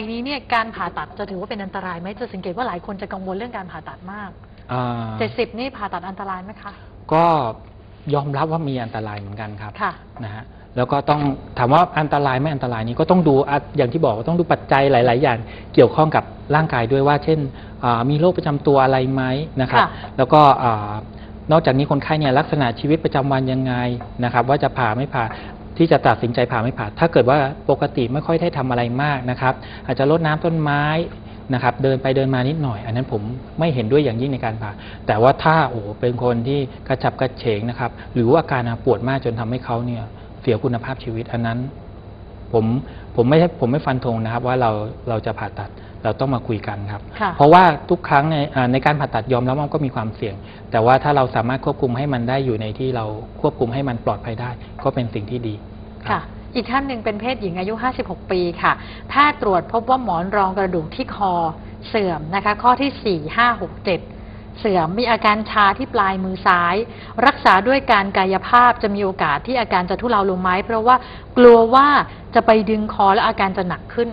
อันนี้เนี่ยการผ่าตัดจะถือว่าเป็นอันตรายไหมจะสังเกตว่าหลายคนจะกังวลเรื่องการผ่าตัดมากอ่าเจ็ดสิบนี่ผ่าตัดอันตรายไหมคะ ก็ยอมรับว่ามีอันตรายเหมือนกันครับค่ะ นะฮะแล้วก็ต้องถามว่าอันตรายไม่อันตรายนี้ก็ต้องดูอะอย่างที่บอกว่าต้องดูปัจจัยหลาย ๆ อย่างเกี่ยวข้องกับร่างกายด้วยว่า เช่นอ่ามีโรคประจำตัวอะไรไหมนะครับค่ะ แล้วก็อานอกจากนี้คนไข้เนี่ยลักษณะชีวิตประจำวันยังไงนะครับ ว่าจะผ่าไม่ผ่า ที่จะตัดสินใจผ่าไม่ผ่า ถ้าเกิดว่าปกติไม่ค่อยได้ทำอะไรมากนะครับ อาจจะรดน้ำต้นไม้นะครับ เดินไปเดินมานิดหน่อย อันนั้นผมไม่เห็นด้วยอย่างยิ่งในการผ่า แต่ว่าถ้าโอ้โหเป็นคนที่กระฉับกระเฉงนะครับ หรือว่าอาการปวดมากจนทำให้เขาเนี่ยเสียคุณภาพชีวิตอันนั้น ผมผมไม่ใช่ผมไม่ฟันธงนะครับ ว่าเราเราจะผ่าตัดเราต้องมาคุยกันครับค่ะเพราะว่าทุกครั้งในอ่าในการผ่าตัดยอมรับว่ามันก็มีความเสี่ยง แต่ว่าถ้าเราสามารถควบคุมให้มันได้อยู่ในที่เราควบคุมให้มันปลอดภัยได้ ก็เป็นสิ่งที่ดีรับ ค่ะ อีกท่านหนึ่งเป็นเพศหญิงอายุ 56 ปีค่ะ แพทย์ตรวจพบว่าหมอนรองกระดูกที่คอเสื่อมนะคะ ข้อที่ 4 5 6 7 เสื่อมมีอาการชาที่ปลายมือซ้าย รักษาด้วยการกายภาพจะมีโอกาสที่อาการจะทุเลาลงไหมเพราะว่ากลัวว่าจะไปดึงคอแล้วอาการจะหนักขึ้น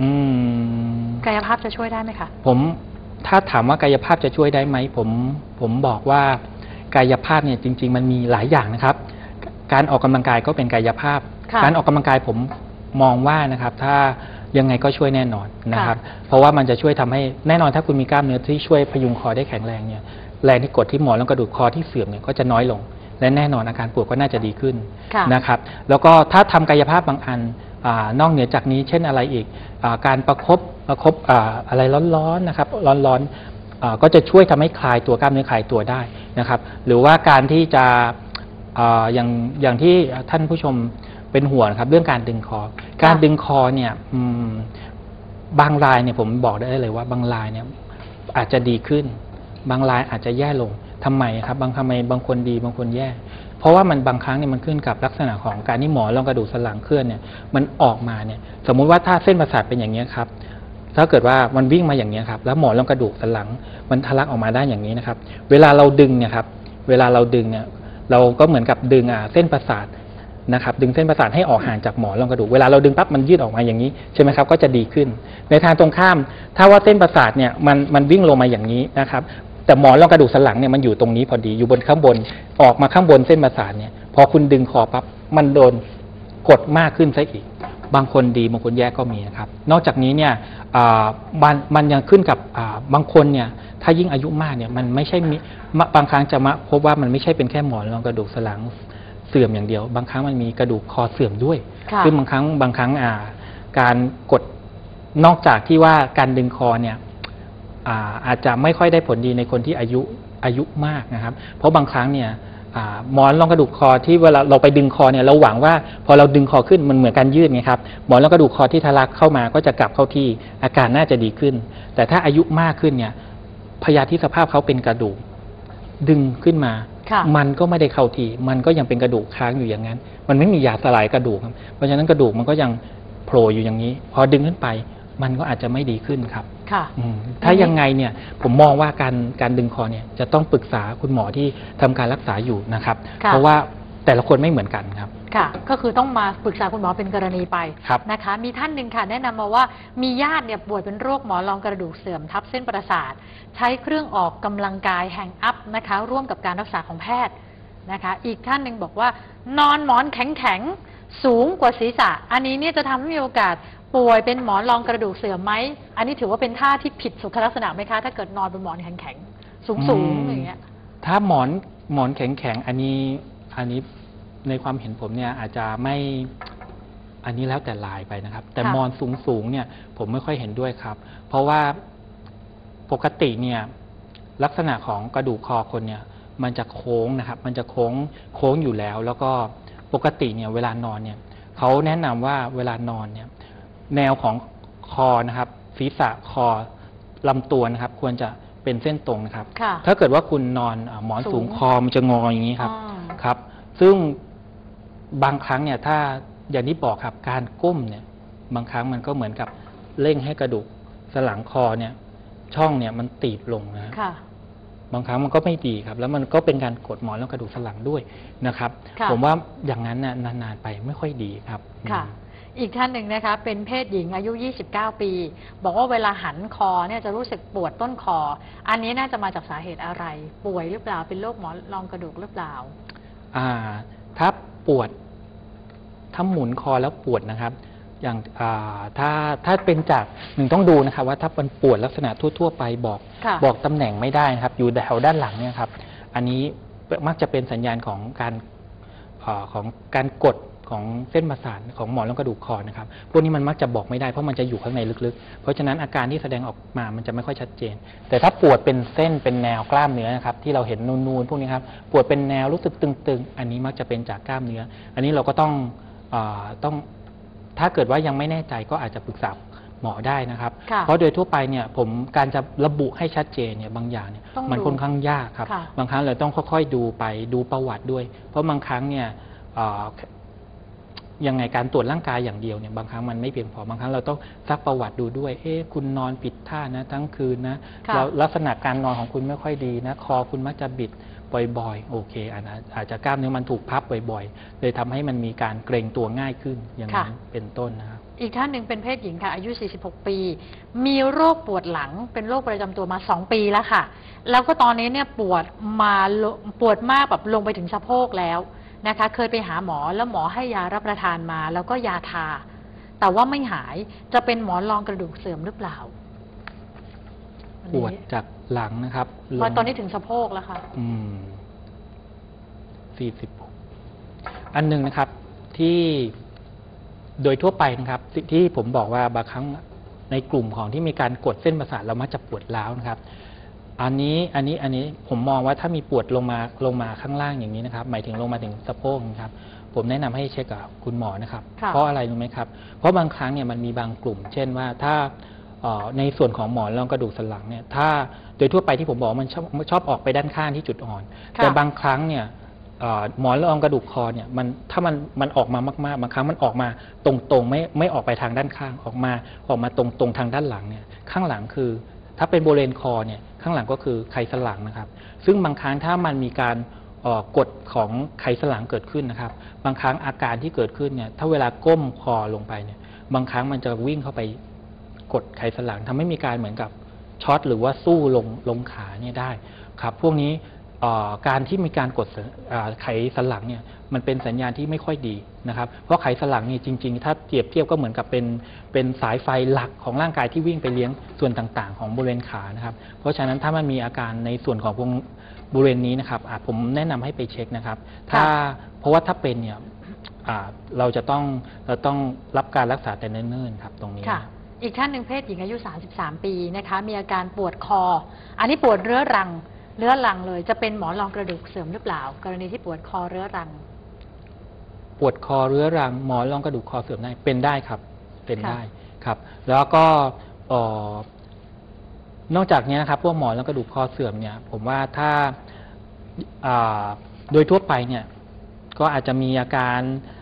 อืม กายภาพจะช่วยได้ไหมคะ ผมถ้าถามว่ากายภาพจะช่วยได้ไหมผม ผมบอกว่ากายภาพเนี่ยจริง ๆ มันมีหลายอย่างนะครับ การออกกำลังกายก็เป็นกายภาพค่ะการออกกำลังกายผมมองว่านะครับถ้ายังไงก็ช่วยแน่นอนนะครับค่ะเพราะว่ามันจะช่วยทำให้แน่นอนถ้าคุณมีกล้ามเนื้อที่ช่วยพยุงคอได้แข็งแรงเนี่ยแรงที่กดที่หมอนแล้วกระดูกคอที่เสื่อมเนี่ยก็จะน้อยลง และแน่นอนอาการปวดก็น่าจะดีขึ้นค่ะนะครับ แล้วก็ถ้าทำกายภาพบางอันอานอกเหนือจากนี้เช่นอะไรอีกอาการประคบประคบอาอะไรร้อนๆนะครับ ร้อนๆอ่าก็จะช่วยทำให้คลายตัวกล้ามเนื้อคลายตัวได้นะครับ หรือว่าการที่จะ อย่างอย่างที่ท่านผู้ชมเป็นห่วงนะครับ เรื่องการดึงคอ การดึงคอเนี่ยบางรายเนี่ยผมบอกได้เลยว่าบางรายเนี่ยอาจจะดีขึ้น บางรายอาจจะแย่ลงทำไมครับ บางทำไมบางคนดีบางคนแย่ เพราะว่ามันบางครั้งเนี่ยมันขึ้นกับลักษณะของการที่หมอรองกระดูกสันหลังเคลื่อนเนี่ยมันออกมาเนี่ย สมมุติว่าถ้าเส้นประสาทเป็นอย่างนี้ครับถ้าเกิดว่ามันวิ่งมาอย่างนี้ครับ แล้วหมอนรองกระดูกสันหลังมันทะลักออกมาได้อย่างนี้นะครับ เวลาเราดึงเนี่ยครับ เวลาเราดึงเนี่ย เราก็เหมือนกับดึงอ่าเส้นประสาทนะครับดึงเส้นประสาทให้ออกห่างจากหมอนรองกระดูกเวลาเราดึงปั๊บมันยืดออกมาอย่างนี้ใช่ไหมครับก็จะดีขึ้น ในทางตรงข้าม ถ้าว่าเส้นประสาทเนี่ยมันมันวิ่งลงมาอย่างนี้นะครับแต่หมอนรองกระดูกสันหลังเนี่ยมันอยู่ตรงนี้พอดีอยู่บนข้างบนออกมาข้างบนเส้นประสาทเนี่ยพอคุณดึงคอปั๊บมันโดนกดมากขึ้นซะอีก บางคนดีบางคนแย่ก็มีนะครับ นอกจากนี้เนี่ยอ่ามันมันยังขึ้นกับอ่าบางคนเนี่ย ถ้ายิ่งอายุมากเนี่ยมันไม่ใช่มีมะบางครั้งจะมาพบว่ามันไม่ใช่เป็นแค่หมอนรองกระดูกสันหลังเสื่อมอย่างเดียว บางครั้งมันมีกระดูกคอเสื่อมด้วยค่ะซึ่งบางครั้งบางครั้งอ่า การกดนอกจากที่ว่าการดึงคอเนี่ยอ่าอาจจะไม่ค่อยได้ผลดีในคนที่อายุอายุมากนะครับ เพราะบางครั้งเนี่ยอ่าหมอนรองกระดูกคอที่เวลาเราไปดึงคอเนี่ยเราหวังว่าพอเราดึงคอขึ้นมันเหมือนการยืดไงครับหมอนรองกระดูกคอที่ทะลักเข้ามาก็จะกลับเข้าที่อาการน่าจะดีขึ้น แต่ถ้าอายุมากขึ้นเนี่ย พยาธิสภาพเขาเป็นกระดูก ดึงขึ้นมาค่ะมันก็ไม่ได้เข้าที่มันก็ยังเป็นกระดูกค้างอยู่อย่างนั้น มันไม่มียาสลายกระดูกครับเพราะฉะนั้นกระดูกมันก็ยังโผล่อยู่อย่างนี้ พอดึงขึ้นไป มันก็อาจจะไม่ดีขึ้นครับค่ะอืมถ้ายังไงเนี่ยผมมองว่าการการดึงคอเนี่ยจะต้องปรึกษาคุณหมอที่ทำการรักษาอยู่นะครับค่ะเพราะว่าแต่ละคนไม่เหมือนกันครับ ค่ะ ก็คือต้องมาปรึกษาคุณหมอเป็นกรณีไปครับนะคะ มีท่านหนึ่งค่ะแนะนำมาว่ามีญาติเนี่ยป่วยเป็นโรคหมอนรองกระดูกเสื่อมทับเส้นประสาท ใช้เครื่องออกกำลังกายแห่งอัพนะคะ ร่วมกับการรักษาของแพทย์นะคะ อีกท่านหนึ่งบอกว่านอนหมอนแข็งๆ สูงกว่าศีรษะ อันนี้เนี่ยจะทำให้มีโอกาสป่วยเป็นหมอนรองกระดูกเสื่อมไหม อันนี้ถือว่าเป็นท่าที่ผิดสุขลักษณะไหมคะ ถ้าเกิดนอนบนหมอนแข็งๆ สูงอืๆมอย่างเงี้ย ถ้าหมอนหมอนแข็งๆ อันนี้อันนี้ ในความเห็นผมเนี่ยอาจจะไม่อันนี้แล้วแต่ลายไปนะครับ แต่ค่ะหมอนสูงๆเนี่ย ผมไม่ค่อยเห็นด้วยครับ เพราะว่าปกติเนี่ย ลักษณะของกระดูกคอคนเนี่ย มันจะโค้งนะครับ มันจะโค้งโค้งอยู่แล้ว แล้วก็ปกติเนี่ย เวลานอนเนี่ยเขาแนะนำว่าเวลานอนเนี่ย แนวของคอนะครับศีรษะคอลำตัวนะครับ ควรจะเป็นเส้นตรงนะครับค่ะถ้าเกิดว่าคุณนอนอาหมอนสูสูงงคอมันจะงออย่างนี้ครับอ๋อครับ ซึ่ง บางครั้งเนี่ยถ้าอย่างที่บอกครับการก้มเนี่ยบางครั้งมันก็เหมือนกับเร่งให้กระดูกสันหลังคอเนี่ย ช่องเนี่ยมันตีบลงนะฮะค่ะ บางครั้งมันก็ไม่ดีครับ แล้วมันก็เป็นการกดหมอนแล้วกระดูกสันหลังด้วยนะครับ ค่ะ ผมว่าอย่างนั้นน่ะนานๆไปไม่ค่อยดีครับค่ะ อืม อีกท่านหนึ่งนะคะ เป็นเพศหญิงอายุ 29 ปี บอกว่าเวลาหันคอเนี่ยจะรู้สึกปวดต้นคอ อันนี้น่าจะมาจากสาเหตุอะไร ป่วยหรือเปล่าเป็นโรคหมอนรองกระดูกหรือเปล่า อ่าถ้าปวด ถ้าหมุนคอแล้วปวดนะครับ อย่างอ่าถ้าถ้าเป็นจากหนึ่งต้องดูนะครับ ว่าถ้ามันปวดลักษณะทั่ว ๆ ไปบอกค่ะบอกตำแหน่งไม่ได้นะครับ อยู่แถวด้านหลังเนี่ยครับ อันนี้มักจะเป็นสัญญาณของการเออของการกดของเส้นประสาทของหมอนรองกระดูกคอนะครับ พวกนี้มันมักจะบอกไม่ได้เพราะมันจะอยู่ข้างในลึกๆ เพราะฉะนั้นอาการที่แสดงออกมามันจะไม่ค่อยชัดเจน แต่ถ้าปวดเป็นเส้นเป็นแนวกล้ามเนื้อนะครับที่เราเห็นนูนๆพวกนี้ครับ ปวดเป็นแนวรู้สึกตึงๆ อันนี้มักจะเป็นจากกล้ามเนื้อ อันนี้เราก็ต้องเออ ต้องถ้าเกิดว่ายังไม่แน่ใจก็อาจจะปรึกษาหมอได้นะครับค่ะเพราะโดยทั่วไปเนี่ยผมการจะระบุให้ชัดเจนเนี่ยบางอย่างเนี่ยต้องมันดูค่อนข้างยากครับค่ะบางครั้งเราต้องค่อยๆดูไปดูประวัติด้วย เพราะบางครั้งเนี่ยเอ่อยังไงการตรวจร่างกายอย่างเดียวเนี่ยบางครั้งมันไม่เพียงพอบางครั้งเราต้องซักประวัติดูด้วย เอ๊ะคุณนอนผิดท่านะ ทั้งคืนนะค่ะแล้วลักษณะการนอนของคุณไม่ค่อยดีนะ คอคุณมักจะบิด บ่อยๆ โอเคอันนั้นอาจจะกล้ามเนื้อมันถูกพับบ่อยๆ เลยทำให้มันมีการเกรงตัวง่ายขึ้นอย่างนั้นค่ะเป็นต้นนะครับอีกท่านหนึ่งเป็นเพศหญิงค่ะ อายุ 46 ปี มีโรคปวดหลัง เป็นโรคประจำตัวมา 2 ปีแล้วค่ะ แล้วก็ตอนนี้เนี่ยปวดมาลปวดมากแบบลงไปถึงสะโพกแล้วนะคะ เคยไปหาหมอแล้วหมอให้ยารับประทานมา แล้วก็ยาทา แต่ว่าไม่หายจะเป็นหมอนรองกระดูกเสื่อมหรือเปล่า ปวดจากหลังนะครับลงมาตอนนี้ถึงสะโพกแล้วค่ะ อืมสี่สิบอันหนึ่งนะครับที่โดยทั่วไปนะครับที่ที่ผมบอกว่าบางครั้งในกลุ่มของที่มีการกดเส้นประสาทเรามักจะปวดร้าวนะครับ อันนี้อันนี้อันนี้ผมมองว่าถ้ามีปวดลงมาลงมาข้างล่างอย่างนี้นะครับ หมายถึงลงมาถึงสะโพกนะครับ ผมแนะนำให้เช็คกับคุณหมอนะครับค่ะเพราะอะไรรู้ไหมครับ เพราะบางครั้งเนี่ยมันมีบางกลุ่ม เช่นว่าถ้าเอ่อ ในส่วนของหมอนรองกระดูกสันหลังเนี่ยถ้าโดยทั่วไปที่ผมบอกว่ามันชอบชอบออกไปด้านข้างที่จุดอ่อนค่ะแต่บางครั้งเนี่ยเอ่อหมอนรองกระดูกคอเนี่ยมันถ้ามันมันออกมามากๆ บางครั้งมันออกมาตรงๆไม่ไม่ออกไปทางด้านข้างออกมาออกมาตรงๆทางด้านหลังเนี่ยข้างหลังคือ ถ้าเป็นบริเวณคอเนี่ยข้างหลังก็คือไขสันหลังนะครับ ซึ่งบางครั้งถ้ามันมีการเอ่อกดของไขสันหลังเกิดขึ้นนะครับ บางครั้งอาการที่เกิดขึ้นเนี่ยถ้าเวลาก้มคอลงไปเนี่ยบางครั้งมันจะวิ่งเข้าไป กดไขสันหลังทำให้มีการเหมือนกับช็อตหรือว่าสู้ลงลงขาเนี่ยได้ครับพวกนี้การที่มีการกดไขสันหลังเนี่ยมันเป็นสัญญาณที่ไม่ค่อยดีนะครับ เพราะไขสันหลังนี่จริง ๆ ถ้าเปรียบเทียบก็เหมือนกับเป็นเป็นสายไฟหลักของร่างกายที่วิ่งไปเลี้ยงส่วนต่างๆ ของบริเวณขานะครับ เพราะฉะนั้นถ้ามันมีอาการในส่วนของวกบริเวณนี้นะครับอาจผมแนะนำให้ไปเช็คนะครับ ถ้าเพราะว่าถ้าเป็นเนี่ยเราจะต้องเราต้องรับการรักษาแต่เนิ่นๆครับตรงนี้ อีกท่านหนึ่งเพศหญิงอายุ 33 ปีนะคะมีอาการปวดคอ อันนี้ปวดเรื้อรังเรื้อรังเลย จะเป็นหมอนรองกระดูกเสื่อมหรือเปล่า กรณีที่ปวดคอเรื้อรัง ปวดคอเรื้อรังหมอนรองกระดูกคอเสื่อมได้เป็นได้ครับ เป็นค่ะได้ครับ แล้วก็เอ่อนอกจากนี้นะครับ พวกหมอนรองกระดูกคอเสื่อมเนี่ย ผมว่าถ้าอ่าโดยทั่วไปเนี่ย ก็อาจจะมีอาการอ่า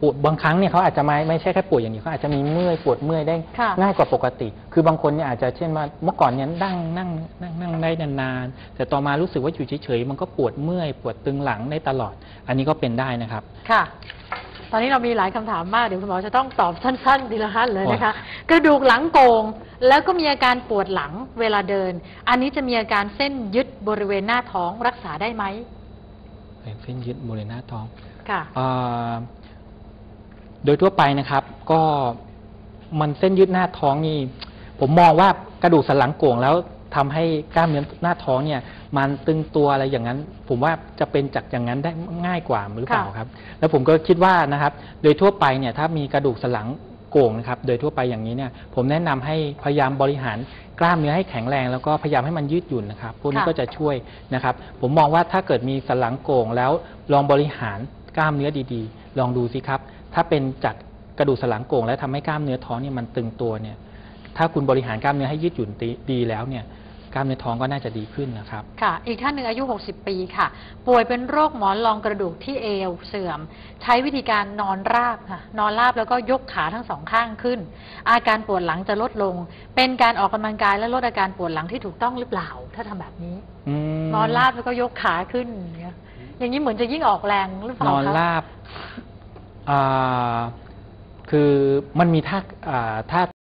ปวดบางครั้งเนี่ยเขาอาจจะไม่ไม่ใช่แค่ปวดอย่างเดียวเขาอาจจะมีเมื่อยปวดเมื่อยได้ค่ะง่ายกว่าปกติ คือบางคนเนี่ยอาจจะเช่นว่าเมื่อก่อนเนี่ยนั่งนั่งนั่งนั่งได้นานๆแต่ต่อมารู้สึกว่าอยู่เฉยๆมันก็ปวดเมื่อย ปวดตึงหลังได้ตลอด อันนี้ก็เป็นได้นะครับ ค่ะ ตอนนี้เรามีหลายคำถามมาก เดี๋ยวคุณหมอจะต้องตอบสั้นๆทีละท่านเลยนะคะ กระดูกหลังโกง แล้วก็มีอาการปวดหลังเวลาเดิน อันนี้จะมีอาการเส้นยึดบริเวณหน้าท้องรักษาได้ไหมเส้นยึดบริเวณหน้าท้องค่ะอ่า โดยทั่วไปนะครับ ก็มันเส้นยืดหน้าท้องนี่ ผมมองว่ากระดูกสันหลังโก่งแล้วทำให้กล้ามเนื้อหน้าท้องเนี่ย มันตึงตัวอะไรอย่างนั้น ผมว่าจะเป็นจากอย่างนั้นได้ง่ายกว่าหรือเปล่าค่ะครับ แล้วผมก็คิดว่านะครับ โดยทั่วไปเนี่ยถ้ามีกระดูกสันหลังโก่งนะครับโดยทั่วไปอย่างนี้เนี่ยผมแนะนำให้พยายามบริหารกล้ามเนื้อให้แข็งแรง แล้วก็พยายามให้มันยืดหยุ่นนะครับพวกนี้ค่ะก็จะช่วยนะครับ ผมมองว่าถ้าเกิดมีสันหลังโก่งแล้วลองบริหารกล้ามเนื้อดีๆ ลองดูสิครับ ถ้าเป็นจากกระดูกสันหลังโก่งแล้วทำให้กล้ามเนื้อท้องเนี่ยมันตึงตัวเนี่ย ถ้าคุณบริหารกล้ามเนื้อให้ยืดหยุ่นดีดีแล้วเนี่ยกล้ามเนื้อท้องก็น่าจะดีขึ้นนะครับ ค่ะ อีกท่านหนึ่งอายุ 60 ปีค่ะ ป่วยเป็นโรคหมอนรองกระดูกที่เอวเสื่อม ใช้วิธีการนอนราบค่ะ นอนราบแล้วก็ยกขาทั้งสองข้างขึ้น อาการปวดหลังจะลดลง เป็นการออกกำลังกายและลดอาการปวดหลังที่ถูกต้องหรือเปล่า ถ้าทำแบบนี้อืมนอนราบแล้วก็ยกขาขึ้นอย่างเงี้ยอย่างนี้เหมือนจะยิ่งออกแรงหรือเปล่านอนคะราบอ่า คือมันมีท่าท่า